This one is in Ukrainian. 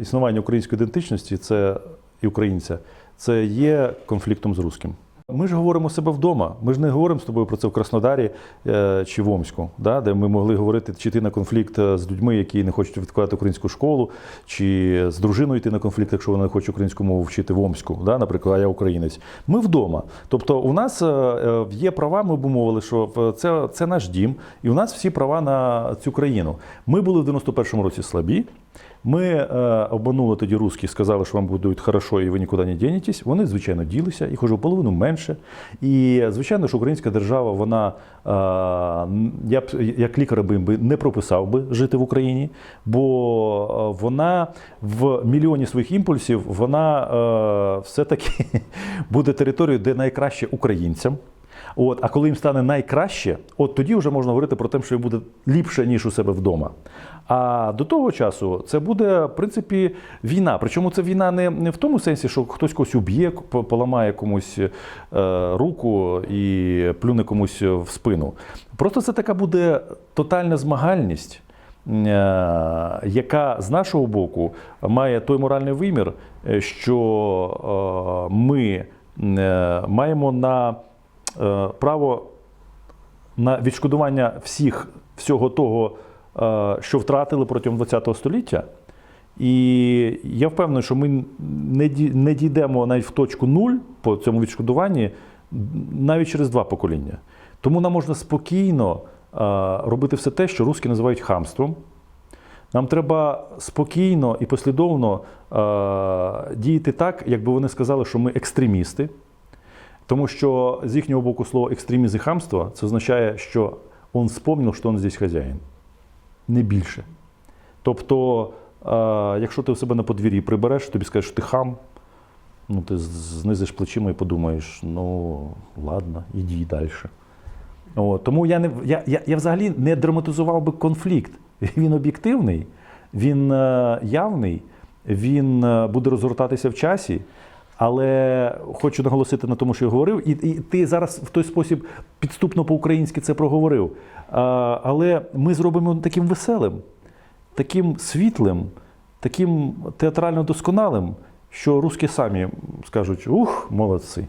існування української ідентичності це і українця, це є конфліктом з русським. Ми ж говоримо себе вдома. Ми ж не говоримо з тобою про це в Краснодарі е, чи в Омську, да, де ми могли говорити, чи йти на конфлікт е, з людьми, які не хочуть відкладати українську школу, чи з дружиною йти на конфлікт, якщо вона не хоче українську мову вчити в Омську, да, наприклад, а я українець. Ми вдома. Тобто, у нас е, є права, ми обумовили, що це, це наш дім, і у нас всі права на цю країну. Ми були в 91-му році слабі. Ми е, обманули тоді русських, сказали, що вам будуть хорошо і ви нікуди не дінетесь. Вони, звичайно, ділися, їх уже половину менше. І звичайно, що українська держава, вона е, я б як лікар би не прописав би жити в Україні, бо е, вона в мільйоні своїх імпульсів, вона е, все-таки буде територією, де найкраще українцям. От, а коли їм стане найкраще, от тоді вже можна говорити про те, що їм буде ліпше, ніж у себе вдома. А до того часу це буде, в принципі, війна. Причому це війна не, не в тому сенсі, що хтось когось уб'є, поламає комусь е, руку і плюне комусь в спину. Просто це така буде тотальна змагальність. е, Яка з нашого боку має той моральний вимір, е, що е, ми е, маємо на право на відшкодування всіх всього того, е, що втратили протягом ХХ століття. І я впевнений, що ми не дійдемо навіть в точку нуль по цьому відшкодуванні навіть через два покоління. Тому нам можна спокійно е, робити все те, що русські називають хамством. Нам треба спокійно і послідовно е, діяти так, якби вони сказали, що ми екстремісти. Тому що з їхнього боку слово екстремізм і хамство це означає, що він спомнив, що він здесь хазяїн. Не більше. Тобто, е, якщо ти в себе на подвір'ї прибереш, тобі скажуть, що ти хам, ну ти знизиш плечима і подумаєш, ну ладно, іди далі. От, тому я, не, я, я, я взагалі не драматизував би конфлікт. Він об'єктивний, він е, явний, він е, буде розгортатися в часі. Але хочу наголосити на тому, що я говорив, і, і ти зараз в той спосіб підступно по-українськи це проговорив. А, але ми зробимо таким веселим, таким світлим, таким театрально досконалим, що русські самі скажуть: ух, молодці.